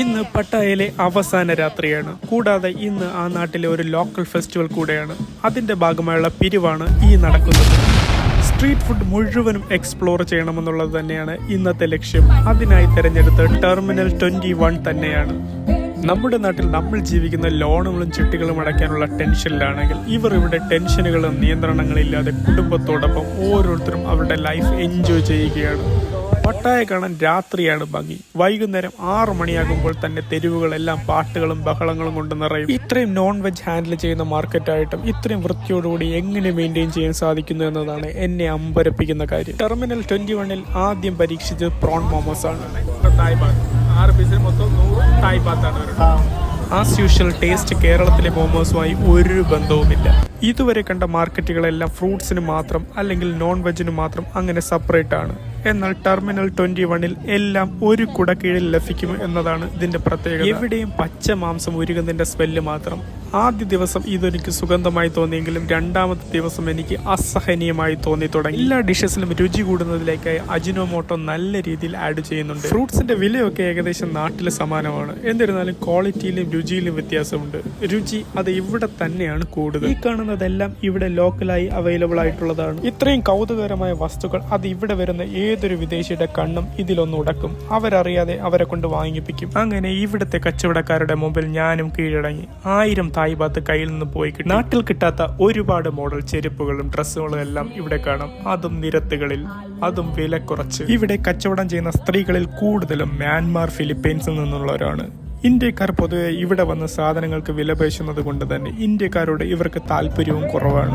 ഇന്ന് പട്ടായയിലെ അവസാന രാത്രിയാണ്. കൂടാതെ ഇന്ന് ആ നാട്ടിലെ ഒരു ലോക്കൽ ഫെസ്റ്റിവൽ കൂടെയാണ്. അതിന്റെ ഭാഗമായുള്ള പിരിവാണ് ഈ നടക്കുന്നത്. സ്ട്രീറ്റ് ഫുഡ് മുഴുവനും എക്സ്പ്ലോർ ചെയ്യണമെന്നുള്ളത് തന്നെയാണ് ഇന്നത്തെ ലക്ഷ്യം. അതിനായി തിരഞ്ഞെടുത്ത ടെർമിനൽ ട്വന്റി വൺ തന്നെയാണ്. നമ്മുടെ നാട്ടിൽ നമ്മൾ ജീവിക്കുന്ന ലോണുകളും ചിട്ടികളും അടയ്ക്കാനുള്ള ടെൻഷനിലാണെങ്കിൽ ഇവർ ഇവിടെ ടെൻഷനുകളും നിയന്ത്രണങ്ങളില്ലാതെ കുടുംബത്തോടൊപ്പം ഓരോരുത്തരും അവരുടെ ലൈഫ് എൻജോയ് ചെയ്യുകയാണ്. പട്ടായ കാണാൻ രാത്രിയാണ് ഭംഗി. വൈകുന്നേരം ആറ് മണിയാകുമ്പോൾ തന്നെ തെരുവുകളെല്ലാം പാട്ടുകളും ബഹളങ്ങളും കൊണ്ട് നിറയും. ഇത്രയും നോൺ വെജ് ഹാൻഡിൽ ചെയ്യുന്ന മാർക്കറ്റായിട്ടും ഇത്രയും വൃത്തിയോടുകൂടി എങ്ങനെ മെയിന്റെയിൻ ചെയ്യാൻ സാധിക്കുന്നു എന്നതാണ് എന്നെ അമ്പരപ്പിക്കുന്ന കാര്യം. ടെർമിനൽ ട്വന്റി വണ്ണിൽ ആദ്യം പരീക്ഷിച്ചത് പ്രോൺ മോമോസ് ആണ്. ആറ് പീസിൽ മൊത്തം നൂറ് തായ് ആസ് യൂഷ്വൽ ടേസ്റ്റ് കേരളത്തിലെ മോമോസുമായി ഒരു ബന്ധവുമില്ല. ഇതുവരെ കണ്ട മാർക്കറ്റുകളെല്ലാം ഫ്രൂട്ട്സിന് മാത്രം അല്ലെങ്കിൽ നോൺ വെജിന് മാത്രം അങ്ങനെ സെപ്പറേറ്റ് ആണ്. എന്നാൽ ടെർമിനൽ ട്വന്റി വണ്ണിൽ എല്ലാം ഒരു കുടക്കീഴിൽ ലഭിക്കും എന്നതാണ് ഇതിന്റെ പ്രത്യേകത. എവിടെയും പച്ച മാംസം ഉരുകുന്നതിന്റെ സ്മെല്ല് മാത്രം. ആദ്യ ദിവസം ഇതെനിക്ക് സുഗന്ധമായി തോന്നിയെങ്കിലും രണ്ടാമത്തെ ദിവസം എനിക്ക് അസഹനീയമായി തോന്നി തുടങ്ങി. എല്ലാ ഡിഷസിലും രുചി കൂടുന്നതിലേക്കായി അജിനോമോട്ടോ നല്ല രീതിയിൽ ആഡ് ചെയ്യുന്നുണ്ട്. ഫ്രൂട്ട്സിന്റെ വിലയൊക്കെ ഏകദേശം നാട്ടിൽ സമാനമാണ്. എന്നിരുന്നാലും ക്വാളിറ്റിയിലും രുചിയിലും വ്യത്യാസമുണ്ട്. രുചി അത് ഇവിടെ തന്നെയാണ് കൂടുതൽ. ഈ കാണുന്നതെല്ലാം ഇവിടെ ലോക്കലായി അവൈലബിൾ ആയിട്ടുള്ളതാണ്. ഇത്രയും കൗതുകകരമായ വസ്തുക്കൾ അത് ഇവിടെ വരുന്ന ഏതൊരു വിദേശിയുടെ കണ്ണും ഇതിലൊന്ന് ഉടക്കും. അവരറിയാതെ അവരെ കൊണ്ട് വാങ്ങിപ്പിക്കും. അങ്ങനെ ഇവിടുത്തെ കച്ചവടക്കാരുടെ മുമ്പിൽ ഞാനും കീഴടങ്ങി. ആയിരം തായ് ബാത്ത് കയ്യിൽ നിന്ന് പോയി നാട്ടിൽ കിട്ടാത്ത ഒരുപാട് മോഡൽ ചെരുപ്പുകളും ഡ്രസ്സുകളും എല്ലാം ഇവിടെ കാണാം. അതും നിരത്തുകളിൽ അതും വില കുറച്ച്. ഇവിടെ കച്ചവടം ചെയ്യുന്ന സ്ത്രീകളിൽ കൂടുതലും മ്യാൻമാർ ഫിലിപ്പീൻസിൽ നിന്നുള്ളവരാണ്. ഇന്ത്യക്കാർ പൊതുവെ ഇവിടെ വന്ന് സാധനങ്ങൾക്ക് വില പേശുന്നത് കൊണ്ട് തന്നെ ഇന്ത്യക്കാരോട് ഇവർക്ക് താല്പര്യവും കുറവാണ്.